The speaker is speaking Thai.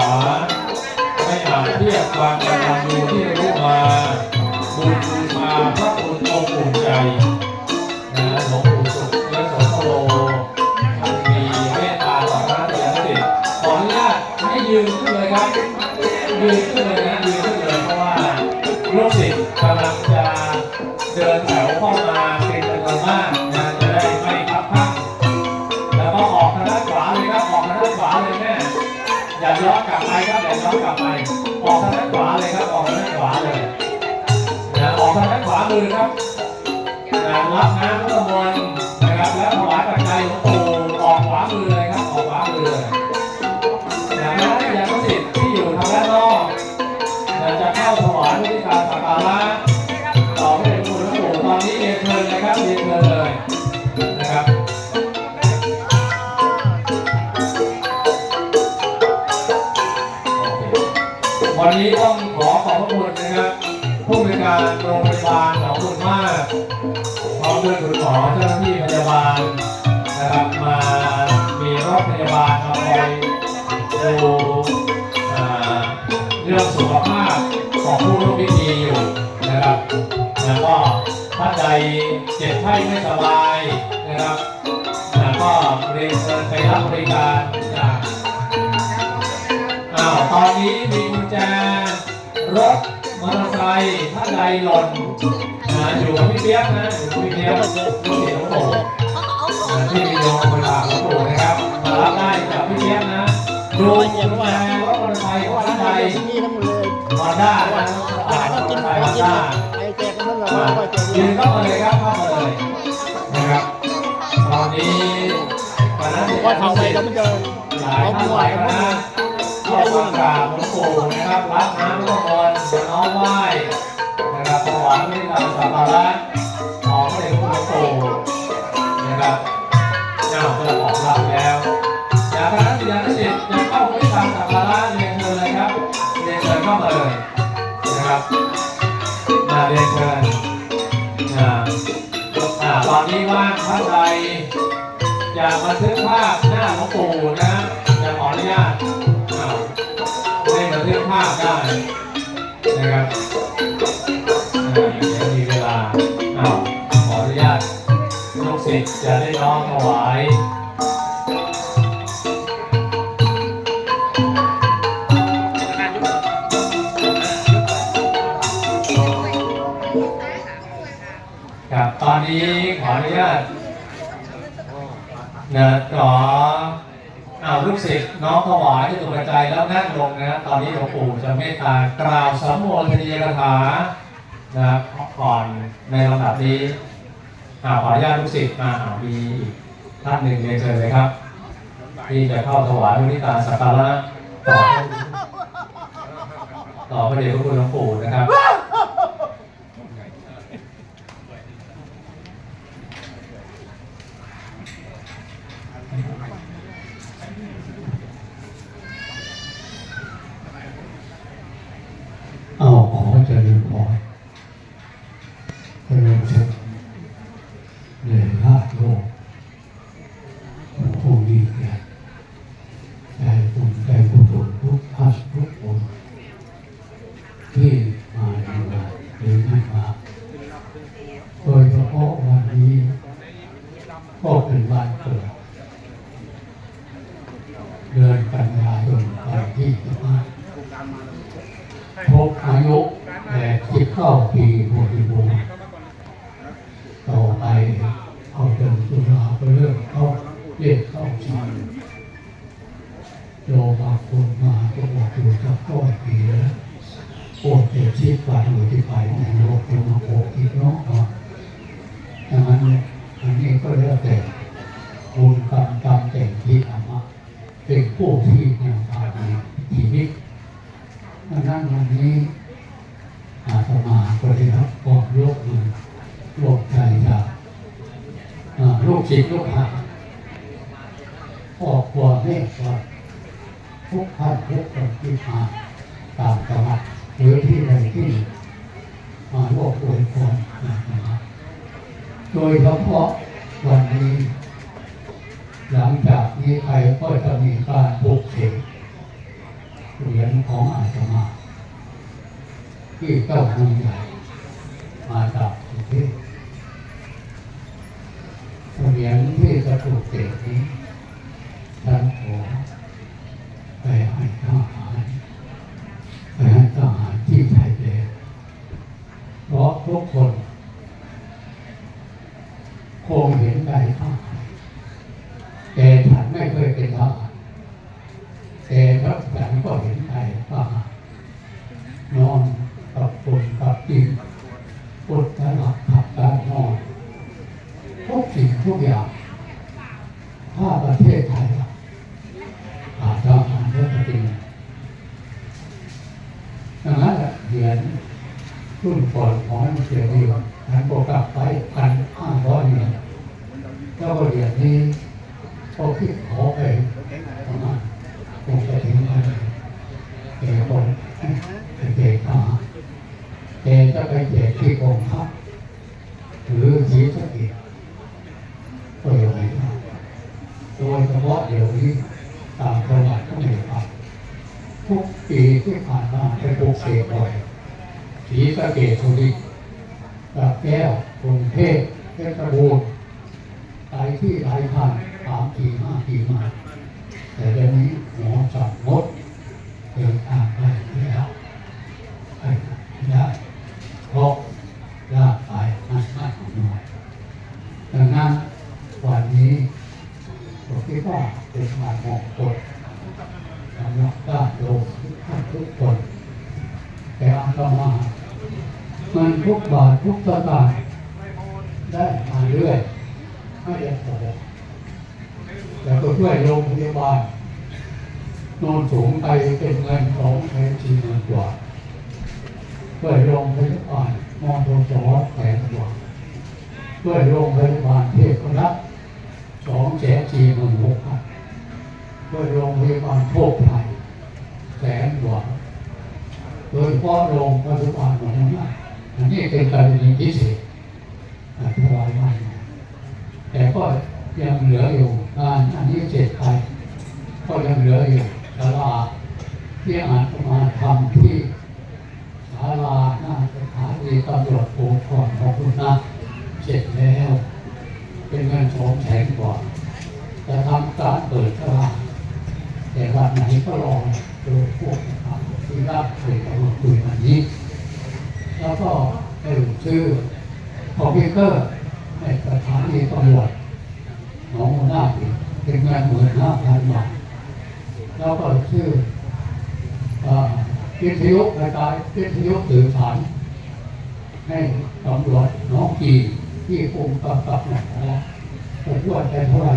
าไม่อาจเทียบความกตัญญูที่รู้มาบุญบูชาพระคุณองค์อุ่นใจนะหลวงปู่สุขและสมโลท่านมีเมตตาต่อพระเถรสิทธิ์ขออนุญาตให้ยืนขึ้นเลยครับยืนขึ้นเลยนะยืน ลับไป ออกทางด้านขวาเลยครับ ออกทางด้านขวาเลยนะออกทางด้านขวามือครับนะรับน้ำพระมนต์นะครับ แล้วถวายปัจจัยหลวงปู่ออกขวามือเลยครับ ออกขวามือเลยอย่างนั้นอย่างก็สิทธิ์ที่อยู่ทางด้านนอกเราจะเข้าถวายด้วยการสักการะ นะครับผู้บริการโรงพยาบาลหนองบุญมากพร้อมด้วยคุณหมอเจ้าหน้าที่พยาบาลนะครับมามีรถพยาบาลมาคอยดูเรื่องสุขภาพของผู้ร่วมพิธีอยู่นะครับแล้วก็ท่านใดเจ็บไข้ไม่สบายนะครับแล้วก็เรียนเชิญไปรับบริการจากอ้าวตอนนี้มีกุญแจรถ มอเตอร์ไซค์ท่าใดหล่นนะอยู่กับพี่เปี๊ยกนะอยู่กับพี่เปี๊ยกลูกศิษย์หลวงปู่อ่าที่มีโรงพยาบาลหลวงปู่นะครับมารับได้จากพี่เลี้ยงนะดูกุญแจรถมอเตอร์ไซค์ท่านใดที่นี่ทั้งหมดเลยฮอนด้านะอ่ามอเตอร์ไซค์ฮอนด้าไอ้แจกกันทั้งหมดอ่าก็แจกยืนเข้ามาเลยครับเข้ามาเลยนะครับตอนนี้คณะศิษว่าย์เขานุไปศิษแล้วย์ไม่เดินหลายท่านหลายคณะ เข้ามกราบหลวงปู่นะครับรับน้ำก็มนต์น้อมไหว้นะครับถวายไม่ได้ทำสักการะของพระเดชพระคุณหลวงปู่นะครับเจ้าจะออกรับแล้วอยากคณะศิษยานุศิษย์จะเข้าไปทำสักการะเรียนเชิญเลยครับเรียนเชิญเข้ามาเลยนะครับมาเรียนเชิญอ่าอ่าตอนนี้ว่างท่านใดอยากบันทึกภาพหน้าหลวงปู่นะจะขออนุญาต ภาพได้นะครับเดี๋ยวมีเวลาอ้าวขออนุญาตลูกศิษย์จะได้น้อมถวายครับตอนนี้ขออนุญาตนะขอเอ ลูกศิษย์น้อมถวายที่ตุปัจจัยแล้วนั่งลงนะครับตอนนี้หลวงปู่จะเมตตากล่าวสมวลคดียกถานะครับก่อนในลำดับนี้ขออนุญาตลูกศิษย์มาอ่ามีอีท่านหนึ่งเรียนเชิญเลยครับ ที่จะเข้าถวายมุนิการสักการะต่อต่อพระเดชพระคุณหลวงปู่นะครับ เอาขอเจริญพรเจริญสุขในลาดโลกผู้ ดีเกียรติใจบุญใจกุศลทุกท่านทุกคนที่มาในงานหรือไม่มาโดยเฉพาะวันนี้ก็เป็นวันเกิดเดือนกันยายนวันที่สิบห้าครบอายุแปดสิบเก้าปีบริบูรณ์ต่อไปเอาเดินสุราก็เริ่มเข้าเรียกเข้าชี โยบาคุณมาก็บอกอยู่สักก้อยปีแล้วปวดเจ็บชีพไปอยู่ที่ไปในโลกเป็นมาโอกอีกเนาะครับดังนั้นอันนี้ก็แล้วแต่คุณกรรมกรรมแต่งที่ทำมาเป็นผู้ที่ยังพาในชีวิตดังนั้นวันนี้อาตมาก็ได้รับความร่วมมือร่วมใจจากอ่าลูกศิษย์ลูกหาออกความเมตตา ทุกท่านที่มาตามจังหวัดหรือที่ใดที่มาร่วมอวยพรนะครับโดยเฉพาะวันนี้ หลังจากนี้ไปก็จะมีการปลุกเสกเหรียญของอาตมา ที่เจ้าเมืองใหญ่มาจากกรุงเทพเหรียญที่จะถูกเตะนี้ท่านขอไปให้ทหารไปให้ ที่ไทยแลนด์เพราะทุกคน คงเห็นใจข้าแต่ฉันไม่เคยเป็นทหารแต่รับฉันก็เห็นใจข้านอนกับดินพุทธลักขับการนอนทุกสิ่งทุกอย่างถ้าประเทศไทยอาจจะหารเรื่องจริงดัง นรุ่นก่อนของมันเสียดีกว่าท่านก็กลับไปพันห้าร้อยเหรียญแล้วก็เหรียญนี้ก็คิดขอไปประมาณคงจะถึงพันเอกคนเด็กทหารแต่จะไปแจกที่กองทัพหรือสีสะเกดก็ยังไม่ได้โดยเฉพาะเดี๋ยวนี้ตามประวัติก็ม่ครับทุกปีที่ผ่านมาไปปลูกเสกบ่อย สีสะเกดทุริตะแก้วกรุงเทพเพชรบูรณ์ไปที่หลายพันสามปีห้าปีมาแต่เดี๋ยวนี้หมอสั่งงดเดินทางไปแล้วไปไม่ได้เพราะร่างกายมันไม่ของหน่อยดังนั้นวันนี้ผมคิดว่าเป็นวันมงคลสำหรับญาติโยมทุกท่านทุกคนแต่อาตมาเงิน ทุกบาททุกสตางค์ได้มาเรื่อยไม่ได้พอแล้วก็ช่วยโรงพยาบาลโนนสูงไปเป็นเงินสองแสนสี่หมื่นกว่าช่วยโรงพยาบาลมอนโดนสองแสนกว่าช่วยโรงพยาบาลเทพรัตน์สองแสนสี่หมื่นหกพันช่วยโรงพยาบาลโชคไทยแสนกว่าโดยเฉพาะโรงพยาบาลของนี้ อันนี้เป็นกรณีพิเศษอธิบายไว้แต่ก็ยังเหลืออยู่งานอันนี้เสร็จไปก็ยังเหลืออยู่ศาลาที่อาจมาทำที่ศาลาหน้าสถานีตำรวจภูธรของคุณนะเสร็จแล้ว เป็นเงินสองแสนกว่าจะทำการเปิดศาลาแต่วันไหนก็รอดูพวกนะครับที่รับเคยเอามาคุยวันนี้ แล้วก็ให้ซื้อคอมพิวเตอร์ให้สถานีตำรวจหนองหัวหน้าเป็นเงินหมื่นห้าพันบาทแล้วก็ชื่อวิทยุกระจายวิทยุสื่อสารให้ตำรวจหน้องกีที่กรมกำกับนะผมว่าจะเท่าไหร่